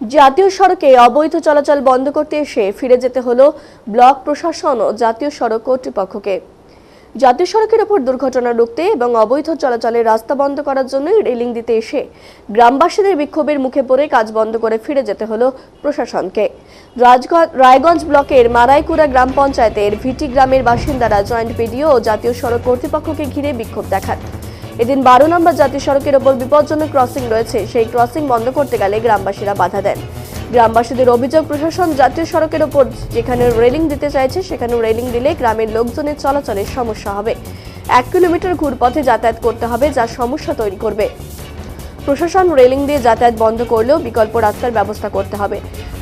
জাতীয় সড়কে অবৈধ চলাচল বন্ধ করতে এসে ফিরে যেতে হলো ব্লক প্রশাসন ও জাতীয় সড়ক কর্তৃপক্ষকে। জাতীয় সড়কের ওপর দুর্ঘটনা রুখতে এবং অবৈধ চলাচলের রাস্তা বন্ধ করার জন্যই রেলিং দিতে এসে গ্রামবাসীদের বিক্ষোভের মুখে পড়ে কাজ বন্ধ করে ফিরে যেতে হলো প্রশাসনকে। রায়গঞ্জ ব্লকের মারাইকুড়া গ্রাম পঞ্চায়েতের ভিটি গ্রামের বাসিন্দারা জয়েন্ট পিডিও ও জাতীয় সড়ক কর্তৃপক্ষকে ঘিরে বিক্ষোভ দেখান। এদিন বারো নম্বর জাতীয় সড়কের ওপর বিপজ্জনক ক্রসিং রয়েছে। সেই ক্রসিং বন্ধ করতে গেলে গ্রামবাসীরা বাধা দেন। গ্রামবাসীদের অভিযোগ, প্রশাসন জাতীয় সড়কের ওপর যেখানে রেলিং দিতে চাইছে, সেখানে রেলিং দিলে গ্রামের লোকজনের চলাচলের সমস্যা হবে। এক কিলোমিটার ঘুরপথে যাতায়াত করতে হবে, যা সমস্যা তৈরি করবে। প্রশাসন রেলিং দিয়ে যাতায়াত বন্ধ করলেও বিকল্প রাস্তার ব্যবস্থা করতে হবে।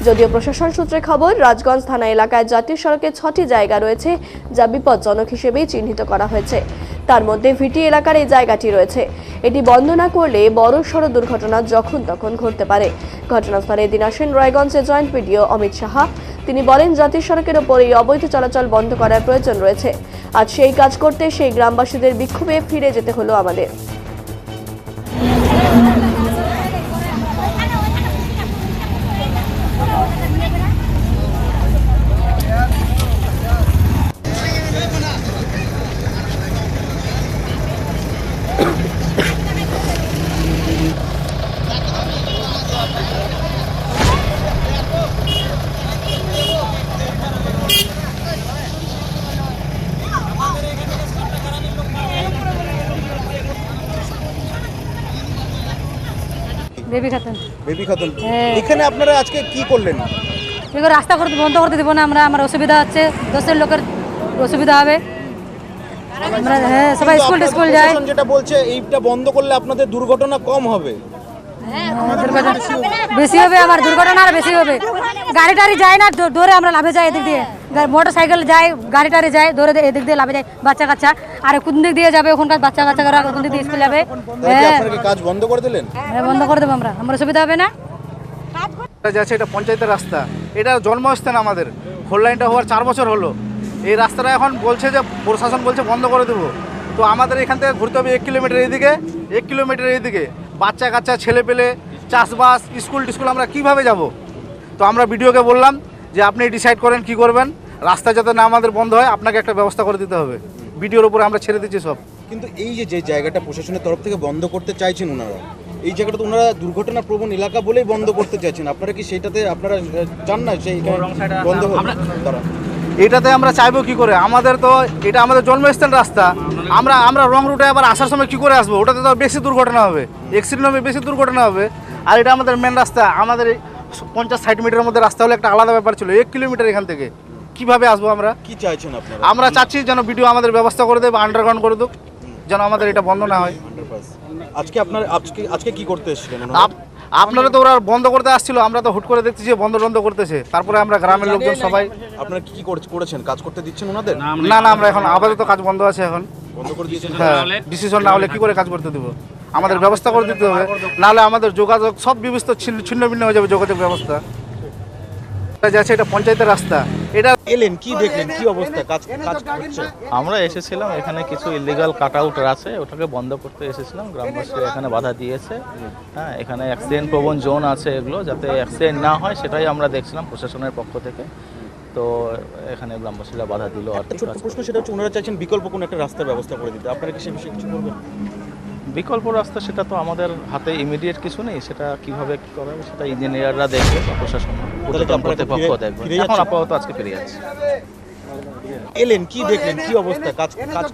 যদিও প্রশাসন সূত্রে খবর, রাজগঞ্জ থানা এলাকায় জাতীয় সড়কে ছটি জায়গা রয়েছে, যা বিপজ্জনক হিসেবেই চিহ্নিত করা হয়েছে। তার মধ্যে ভিটি এলাকার এই জায়গাটি রয়েছে। এটি বন্ধ না করলে বড় সড় দুর্ঘটনা যখন তখন ঘটতে পারে। ঘটনাস্থলে এদিন আসেন রায়গঞ্জের জয়েন্ট ভিডিও অমিত সাহা। তিনি বলেন, জাতীয় সড়কের ওপর এই অবৈধ চলাচল বন্ধ করার প্রয়োজন রয়েছে। আজ সেই কাজ করতে সেই গ্রামবাসীদের বিক্ষোভে ফিরে যেতে হলো আমাদের। বেবি খাতুন। বেবি খাতুন। হ্যাঁ। এখানে আপনারা আজকে কি করলেন? কি রাস্তা করতে বন্ধ করতে দেবো না আমরা আমার অসুবিধা হচ্ছে দশের লোকের অসুবিধা হবে। আমরা হ্যাঁ সবাই স্কুল আপনাদের টিস্কুল যেটা বলছে এইটা বন্ধ করলে আপনাদের দুর্ঘটনা কম হবে। দুর্ঘটনা বেশি হবে আমার দুর্ঘটনা আর বেশি হবে। গাড়ি টাড়ি যায় না দৌড়ে আমরা লাভে যাই এদিক দিয়ে। মোটর সাইকেল যায় গাড়ি টাড়ি যায় ধরে এদিক দিয়ে লাভে যায় বাচ্চা কাচ্চা আর কোন দিক দিয়ে যাবে ওখানকার বাচ্চা কাচ্চা কোন দিক দিয়ে স্কুল যাবে? হ্যাঁ। কাজ বন্ধ করে দিলেন? হ্যাঁ, বন্ধ করে দেবো আমরা। আমার সুবিধা হবে না? এটা যাচ্ছে এটা পঞ্চায়েতের রাস্তা। এটা জন্মস্থান আমাদের। ফোর লাইনটা হওয়ার চার বছর হলো। এই রাস্তাটা এখন বলছে যে প্রশাসন বলছে বন্ধ করে দেবো। তো আমাদের এখান থেকে ঘুরতে হবে এক কিলোমিটার এইদিকে এক কিলোমিটার এইদিকে। বাচ্চা কাচ্চা ছেলে পেলে চাষবাস স্কুল টিস্কুল আমরা কীভাবে যাব? তো আমরা ভিডিওকে বললাম যে আপনি ডিসাইড করেন কি করবেন রাস্তা যাতে না আমাদের বন্ধ হয় আপনাকে একটা ব্যবস্থা করে দিতে হবে। ভিডিওর উপরে আমরা ছেড়ে দিচ্ছি সব। কিন্তু এই যে যে জায়গাটা প্রশাসনের তরফ থেকে বন্ধ করতে চাইছেন ওনারা এই জায়গাটা তো ওনারা দুর্ঘটনা প্রবণ এলাকা বলেই বন্ধ করতে চাইছেন। আপনারা কি সেইটাতে আপনারা চান না সেই বন্ধ তারা এটাতে আমরা চাইব কি করে? আমাদের তো এটা আমাদের জন্মস্থান রাস্তা। আমরা আমরা রং রুটে আবার আসার সময় কি করে আসব? ওটাতে তো বেশি দুর্ঘটনা হবে। অ্যাক্সিডেন্ট হবে বেশি দুর্ঘটনা হবে। আর এটা আমাদের মেন রাস্তা। আমাদের পঞ্চাশ ষাট মিটারের মধ্যে রাস্তা হলে একটা আলাদা ব্যাপার ছিল এক কিলোমিটার এখান থেকে। কীভাবে আসব আমরা? কি চাইছেন আপনারা? আমরা চাচ্ছি যেন ভিডিও আমাদের ব্যবস্থা করে দেবে আন্ডারগ্রাউন্ড করে দেব যেন আমাদের এটা বন্ধ না হয়। আজকে আপনার আজকে আজকে কি করতে এসেছিলেন আপনারা তো ওরা বন্ধ করতে আসছিল আমরা তো হুট করে দেখছি যে বন্ধ বন্ধ করতেছে। তারপরে আমরা গ্রামের লোকজন সবাই আপনারা কি কি করেছেন? কাজ করতে দিচ্ছেন ওনাদের? না না আমরা এখন আপাতত কাজ বন্ধ আছে এখন। বন্ধ করে দিয়েছেন হ্যাঁ ডিসিশন না হলে কি করে কাজ করতে দেবো? আমাদের ব্যবস্থা করে দিতে হবে। নাহলে আমাদের যোগাযোগ সব বিবস্থ ছিন্ন ভিন্ন হয়ে যাবে যোগাযোগ ব্যবস্থা। এটা যাচ্ছে এটা পঞ্চায়েতের রাস্তা। এটা এলেন কি দেখলেন? কি অবস্থা? কাজ কাজ হচ্ছে আমরা এসেছিলাম এখানে কিছু ইলিগাল কাট আউট আছে ওটাকে বন্ধ করতে এসেছিলাম। গ্রামবাসী এখানে বাধা দিয়েছে। হ্যাঁ এখানে অ্যাক্সিডেন্ট প্রবণ জোন আছে এগুলো যাতে অ্যাক্সিডেন্ট না হয় সেটাই আমরা দেখছিলাম প্রশাসনের পক্ষ থেকে। তো এখানে গ্রামবাসীরা বাধা দিল আর কাজ প্রশ্ন সেটা হচ্ছে ওনারা চাইছেন বিকল্প কোনো একটা রাস্তার ব্যবস্থা করে দিতে। আপনারা কি সে বিষয়ে কিছু বলবেন? বিকল্প রাস্তা সেটা তো আমাদের হাতে ইমিডিয়েট কিছু নেই সেটা কীভাবে কি করা হবে সেটা ইঞ্জিনিয়াররা দেখবে বা প্রশাসন কর্তৃপক্ষ দেখবে। এখন আপাতত আজকে ফিরে যাচ্ছে। এলেন কি দেখলেন? কি অবস্থা? কাজ কাজ